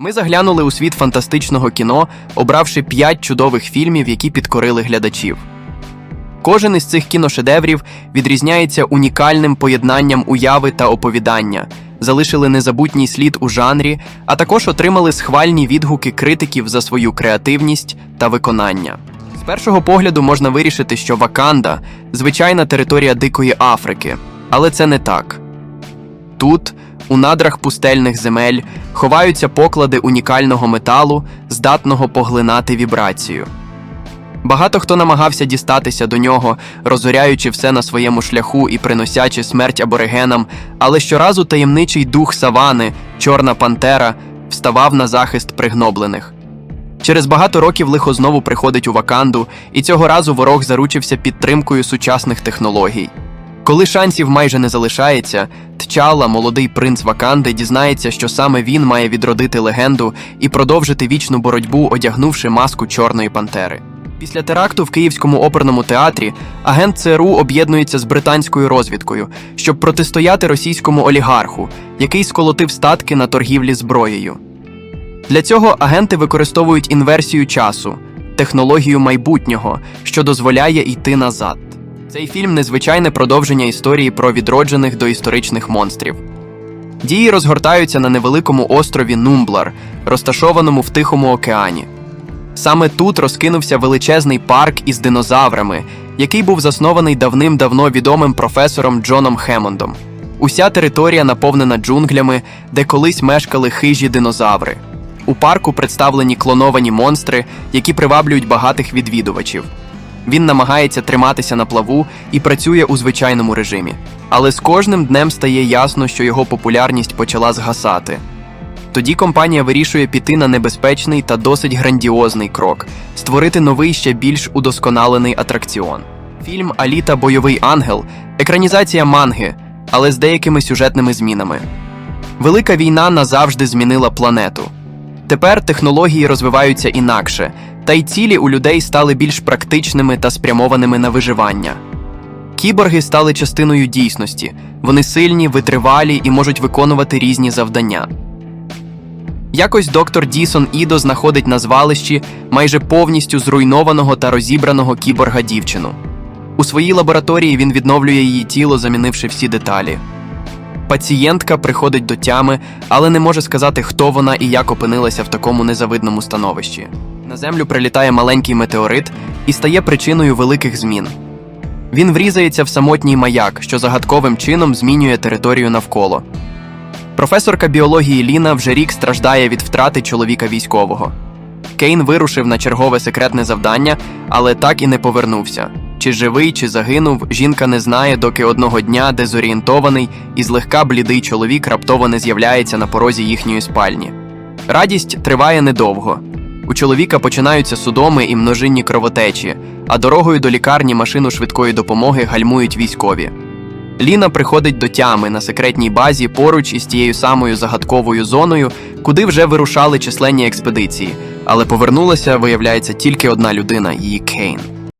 Ми заглянули у світ фантастичного кіно, обравши п'ять чудових фільмів, які підкорили глядачів. Кожен із цих кіношедеврів відрізняється унікальним поєднанням уяви та оповідання, залишили незабутній слід у жанрі, а також отримали схвальні відгуки критиків за свою креативність та виконання. З першого погляду можна вирішити, що Ваканда звичайна територія Дикої Африки, але це не так. Тут, у надрах пустельних земель, ховаються поклади унікального металу, здатного поглинати вібрацію. Багато хто намагався дістатися до нього, розоряючи все на своєму шляху і приносячи смерть аборигенам, але щоразу таємничий дух савани, Чорна Пантера, вставав на захист пригноблених. Через багато років лихо знову приходить у Ваканду, і цього разу ворог заручився підтримкою сучасних технологій. Коли шансів майже не залишається, Тчала, молодий принц Ваканди, дізнається, що саме він має відродити легенду і продовжити вічну боротьбу, одягнувши маску Чорної Пантери. Після теракту в Київському оперному театрі агент ЦРУ об'єднується з британською розвідкою, щоб протистояти російському олігарху, який сколотив статки на торгівлі зброєю. Для цього агенти використовують інверсію часу, технологію майбутнього, що дозволяє йти назад. Цей фільм незвичайне продовження історії про відроджених доісторичних монстрів. Дії розгортаються на невеликому острові Нумблар, розташованому в Тихому океані. Саме тут розкинувся величезний парк із динозаврами, який був заснований давним-давно відомим професором Джоном Хемондом. Уся територія наповнена джунглями, де колись мешкали хижі динозаври. У парку представлені клоновані монстри, які приваблюють багатих відвідувачів. Він намагається триматися на плаву і працює у звичайному режимі. Але з кожним днем стає ясно, що його популярність почала згасати. Тоді компанія вирішує піти на небезпечний та досить грандіозний крок створити новий ще більш удосконалений атракціон. Фільм Аліта Бойовий ангел екранізація манги, але з деякими сюжетними змінами. Велика війна назавжди змінила планету. Тепер технології розвиваються інакше, та й цілі у людей стали більш практичними та спрямованими на виживання. Кіборги стали частиною дійсності, вони сильні, витривалі і можуть виконувати різні завдання. Якось доктор Дісон Ідо знаходить на звалищі майже повністю зруйнованого та розібраного кіборга дівчину. У своїй лабораторії він відновлює її тіло, замінивши всі деталі. Пацієнтка приходить до тями, але не може сказати, хто вона і як опинилася в такому незавидному становищі. На землю прилітає маленький метеорит і стає причиною великих змін. Він врізається в самотній маяк, що загадковим чином змінює територію навколо. Професорка біології Ліна вже рік страждає від втрати чоловіка військового. Кейн вирушив на чергове секретне завдання, але так і не повернувся. Чи живий, чи загинув, жінка не знає, доки одного дня дезорієнтований і злегка блідий чоловік раптово не з'являється на порозі їхньої спальні. Радість триває недовго. У чоловіка починаються судоми і множинні кровотечі, а дорогою до лікарні машину швидкої допомоги гальмують військові. Ліна приходить до тями на секретній базі поруч із тією самою загадковою зоною, куди вже вирушали численні експедиції, але повернулася, виявляється, тільки одна людина її Кейн.